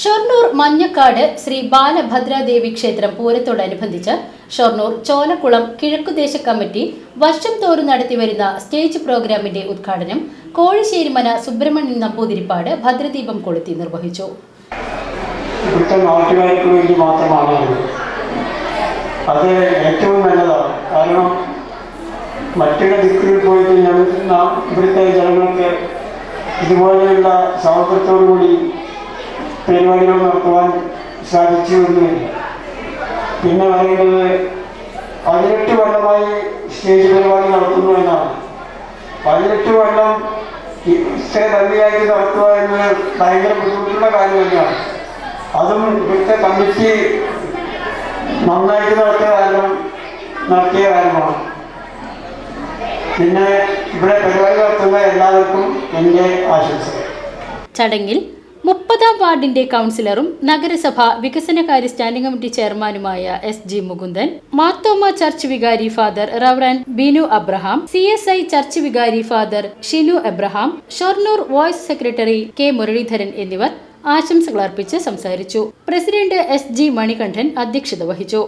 ഷൊർണൂർ മഞ്ഞക്കാട് ശ്രീ ബാലഭദ്രാദേവി ക്ഷേത്രം പൂരത്തോടനുബന്ധിച്ച് ഷൊർണൂർ ചോലക്കുളം കിഴക്കുദേശ കമ്മിറ്റി വർഷം തോറും നടത്തിവരുന്ന സ്റ്റേജ് പ്രോഗ്രാമിന്റെ ഉദ്ഘാടനം കോഴിശ്ശേരിമന സുബ്രഹ്മണ്യൻ നമ്പൂതിരിപ്പാട് ഭദ്രദീപം കൊളുത്തി നിർവഹിച്ചു. അത് ഏറ്റവും നല്ലതാണ് കാരണം മറ്റുള്ള ദിക്കിൽ പോയി കഴിഞ്ഞാൽ ഇവിടുത്തെ ജനങ്ങൾക്ക് ഇതുപോലെയുള്ള സൗഹൃദത്തോടുകൂടി പരിപാടികൾ നടത്തുവാൻ സാധിച്ചു എന്നുമില്ല പിന്നെ പറയുന്നത് പതിനെട്ട് കൊല്ലമായി സ്റ്റേജ് പരിപാടി നടത്തുന്നു എന്നാണ്. പതിനെട്ട് കൊല്ലം തള്ളിയാക്കി നടത്തുക എന്ന് ഭയങ്കര ബുദ്ധിമുട്ടുള്ള കാര്യം തന്നെയാണ്. അതും ഇവിടുത്തെ കമ്മിറ്റി നന്നായിട്ട് നടത്തിയ കാരണം നടത്തിയ കാര്യമാണ്. പിന്നെ ഇവിടെ പരിപാടി നടത്തുന്ന എല്ലാവർക്കും എന്റെ ആശംസകൾ. ചടങ്ങിൽ മുപ്പതാം വാർഡിന്റെ കൗൺസിലറും നഗരസഭ വികസനകാര്യ സ്റ്റാൻഡിംഗ് കമ്മിറ്റി ചെയർമാനുമായ S G Mukundan Marthoma church വികാരി father reverend Binu Abraham C S I church വികാരി father Shinu Abraham Shoranur voice secretary K Muraleedharan എന്നിവർ ആശംസകൾ അർപ്പിച്ച് സംസാരിച്ചു. പ്രസിഡന്റ് എസ് ജി മണികണ്ഠൻ അധ്യക്ഷത വഹിച്ചു.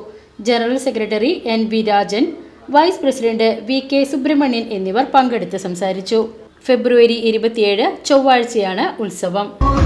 General secretary N V Rajan vice president V K Subramanian എന്നിവർ പങ്കെടുത്ത് സംസാരിച്ചു. ഫെബ്രുവരി ഇരുപത്തിയേഴ് ചൊവ്വാഴ്ചയാണ് ഉത്സവം.